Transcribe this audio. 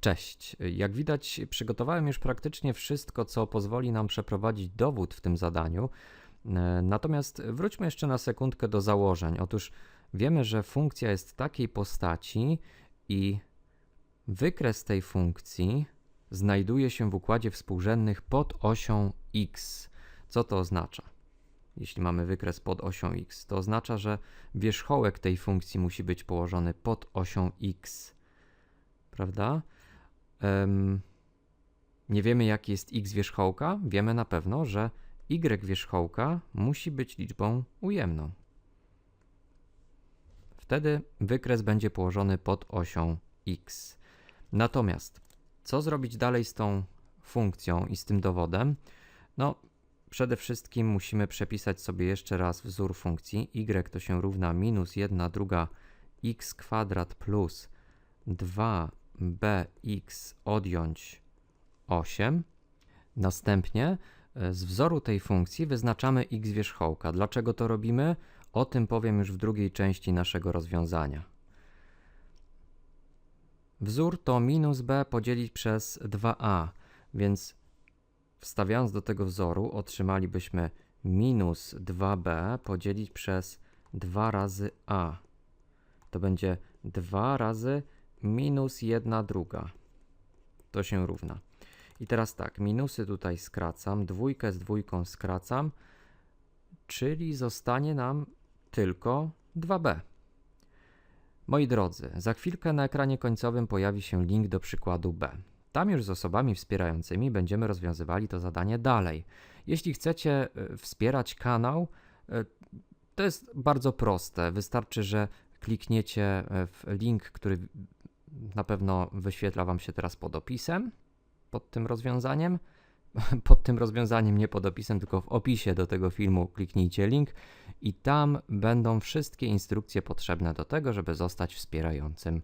Cześć. Jak widać, przygotowałem już praktycznie wszystko, co pozwoli nam przeprowadzić dowód w tym zadaniu. E, Natomiast wróćmy jeszcze na sekundkę do założeń. Otóż wiemy, że funkcja jest takiej postaci i wykres tej funkcji znajduje się w układzie współrzędnych pod osią x. Co to oznacza? Jeśli mamy wykres pod osią x, to oznacza, że wierzchołek tej funkcji musi być położony pod osią x. Prawda? Em, nie wiemy, jaki jest x wierzchołka, wiemy na pewno, że y wierzchołka musi być liczbą ujemną. Wtedy wykres będzie położony pod osią x. Natomiast co zrobić dalej z tą funkcją i z tym dowodem? No, przede wszystkim musimy przepisać sobie jeszcze raz wzór funkcji. y to się równa minus 1 druga x kwadrat plus 2bx odjąć 8. Następnie e, z wzoru tej funkcji wyznaczamy x wierzchołka. Dlaczego to robimy? O tym powiem już w drugiej części naszego rozwiązania. Wzór to minus b podzielić przez 2a, więc wstawiając do tego wzoru otrzymalibyśmy minus 2b podzielić przez 2 razy a. To będzie 2 razy minus 1 druga. To się równa. I teraz tak, minusy tutaj skracam, dwójkę z dwójką skracam, czyli zostanie nam tylko 2b. Moi drodzy, za chwilkę na ekranie końcowym pojawi się link do przykładu B. Tam już z osobami wspierającymi będziemy rozwiązywali to zadanie dalej. Jeśli chcecie e, wspierać kanał, e, to jest bardzo proste. Wystarczy, że klikniecie e, w link, który na pewno wyświetla Wam się teraz pod opisem, pod tym rozwiązaniem. Pod tym rozwiązaniem, nie pod opisem, tylko w opisie do tego filmu kliknijcie link i tam będą wszystkie instrukcje potrzebne do tego, żeby zostać wspierającym